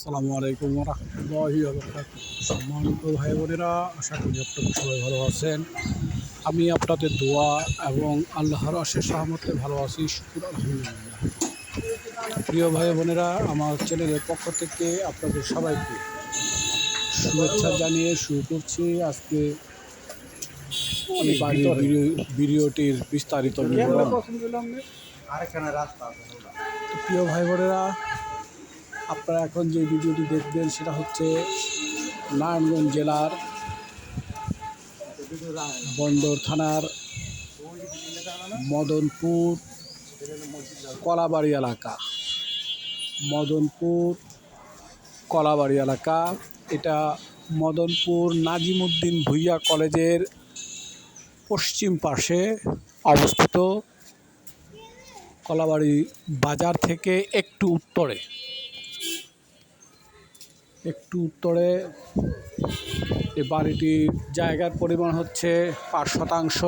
আসসালামু আলাইকুম রহমতুল্লাহি সম্মানিত ভাই বোনেরা আশা করি আপনারা সবাই ভালো আছেন। আমি আপনাদের দোয়া এবং আল্লাহর অশেষ সহমতে ভালো আছি শুকুর আলহামদুলিল্লাহ। প্রিয় ভাই বোনেরা আমার চ্যানেলের পক্ষ থেকে আপনাদের সবাইকে শুভেচ্ছা জানিয়ে শুরু করছি। আজকে এই বাড়ির ভিডিও- ভিডিওটির বিস্তারিত প্রিয় ভাই বোনেরা আপনারা এখন যে ভিডিওটি দেখবেন সেটা হচ্ছে নারায়ণগঞ্জ জেলার বন্দর থানার মদনপুর কলাবাড়ি এলাকা। মদনপুর কলাবাড়ি এলাকা। এটা মদনপুর নাজিমুদ্দিন ভুইয়া কলেজের পশ্চিম পাশে অবস্থিত কলাবাড়ি বাজার থেকে একটু উত্তরে। একটু উত্তরে এই বাড়িটির জায়গার পরিমাণ হচ্ছে পাঁচ শতাংশ,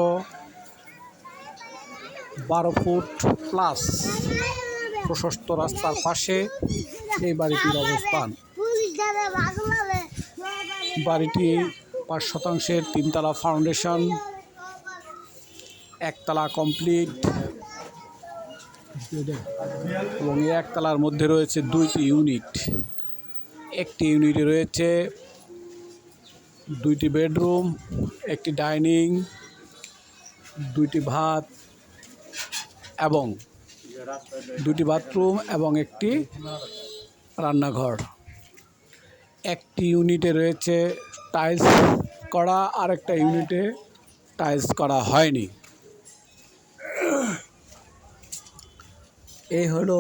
বারো ফুট প্লাস প্রশস্ত রাস্তার পাশে এই বাড়িটির অবস্থান। বাড়িটি পাঁচ শতাংশের তিনতলা ফাউন্ডেশন, একতলা কমপ্লিট, এবং একতলার মধ্যে রয়েছে দুইটি ইউনিট। একটি ইউনিটে রয়েছে, দুইটি বেডরুম একটি ডাইনিং দুইটি ভাত এবং দুটি বাথরুম এবং একটি রান্নাঘর। একটি ইউনিটে রয়েছে টাইলস করা আর একটা ইউনিটে টাইলস করা হয়নি। এই হলো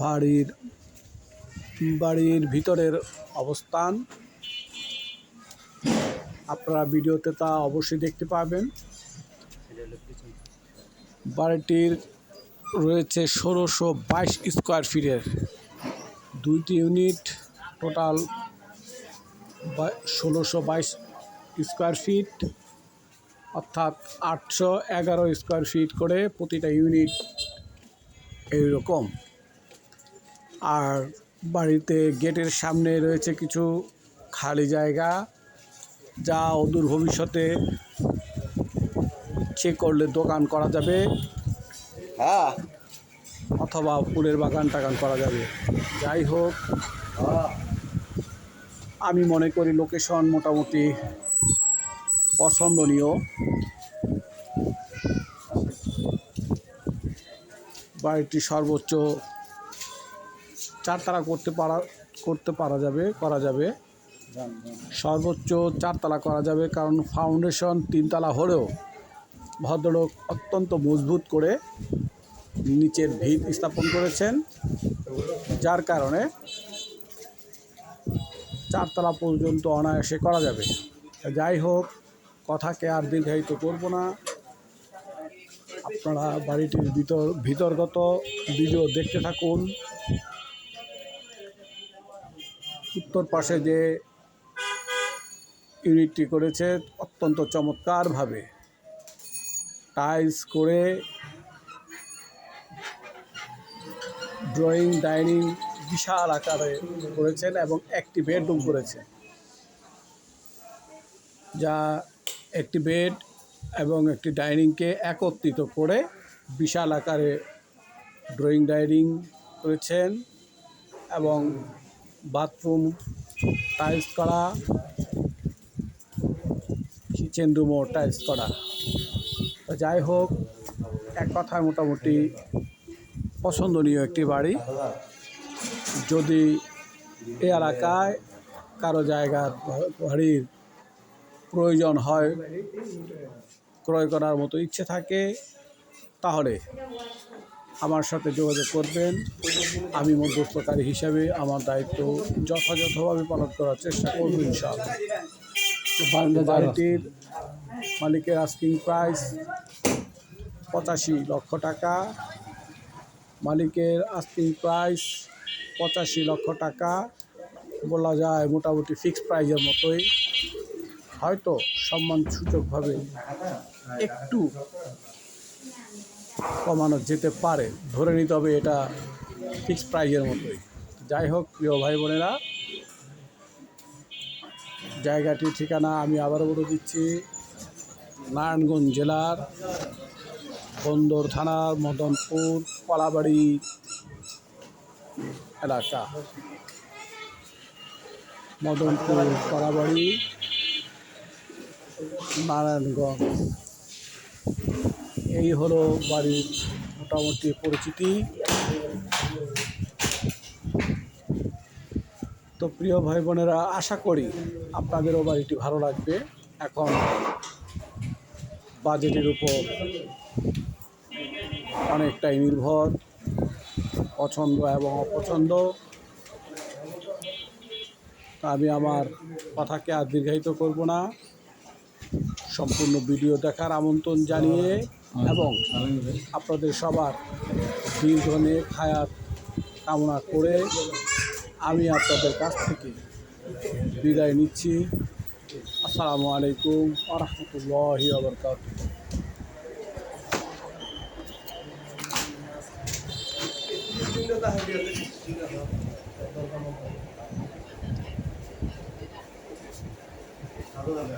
বাড়ির বাড়ির ভিতরের অবস্থান। আপনারা ভিডিওতে তা অবশ্যই দেখতে পাবেন। বাড়িটির রয়েছে ষোলোশো বাইশ স্কোয়ার ফিটের দুইটি ইউনিট। টোটাল ষোলোশো বাইশ স্কোয়ার ফিট, অর্থাৎ আটশো এগারো স্কোয়ার ফিট করে প্রতিটা ইউনিট এইরকম। আর বাড়িতে গেটের সামনে রয়েছে কিছু খালি জায়গা যা অদূর ভবিষ্যতে ইচ্ছে করলে দোকান করা যাবে হ্যাঁ। অথবা ফুলের বাগান টাগান করা যাবে। যাই হোক আমি মনে করি লোকেশন মোটামুটি পছন্দনীয়। বাড়িটি সর্বোচ্চ চারতলা করতে পারা করতে পারা যাবে, করা যাবে। সর্বোচ্চ চারতলা করা যাবে, কারণ ফাউন্ডেশন তিনতলা হলেও ভদ্রলোক অত্যন্ত মজবুত করে নিচের ভিত স্থাপন করেছেন, যার কারণে চারতলা পর্যন্ত অনায়াসে করা যাবে। যাই হোক, কথাকে আর দীর্ঘায়িত করব না। আপনারা বাড়িটির ভিতর, ভিতরগত ভিডিও দেখতে থাকুন। উত্তর পাশে যে ইউনিটটি করেছে অত্যন্ত চমৎকারভাবে। টাইলস করে ড্রয়িং, ডাইনিং বিশাল আকারে করেছেন এবং একটি বেডরুম করেছেন যা একটি বেড এবং একটি ডাইনিংকে একত্রিত করে বিশাল আকারে ড্রয়িং, ডাইনিং করেছেন এবং বাথরুম টাইলস করা কিচেন রুমও টাইলস করা। তো যাই হোক, এক কথায় মোটামুটি পছন্দনীয় একটি বাড়ি। যদি এ এলাকায় কারও জায়গার বাড়ির প্রয়োজন হয়, ক্রয় করার মতো ইচ্ছে থাকে, তাহলে আমার সাথে যোগাযোগ করবেন। আমি মধ্যস্থকারী হিসাবে আমার দায়িত্ব যথাযথভাবে পালন করার চেষ্টা করব ইনশাআল্লাহ। বাড়িটির মালিকের আস্কিং প্রাইস পঁচাশি লক্ষ টাকা মালিকের আস্কিং প্রাইস পঁচাশি লক্ষ টাকা বলা যায় মোটামুটি ফিক্সড প্রাইজের মতোই। হয়তো সম্মানসূচকভাবে একটু কমানো যেতে পারে, ধরে নিতে হবে এটা ফিক্সড প্রাইজের মতোই। যাই হোক, প্রিয় ভাই বোনেরা, জায়গাটির ঠিকানা আমি আবারও বলে দিচ্ছি, নারায়ণগঞ্জ জেলার বন্দর থানার মদনপুর কলাবাড়ি এলাকা। মদনপুর কলাবাড়ি নারায়ণগঞ্জ। এই হলো বাড়ির মোটামুটি পরিচিতি। তো প্রিয় ভাই বোনেরা আশা করি আপনাদেরও বাড়িটি ভালো লাগবে। এখন বাজেটের উপর অনেকটাই নির্ভর, পছন্দ এবং অপছন্দ। আমি আমার কথাকে আর দীর্ঘায়িত করব না। সম্পূর্ণ ভিডিও দেখার আমন্ত্রণ জানিয়ে এবং আপনাদের সবার দীর্ঘনেক হায়াত কামনা করে আমি আপনাদের কাছ থেকে বিদায় নিচ্ছি। আসসালামু আলাইকুম আরহামতুল্লাহি আবরকাত লাগে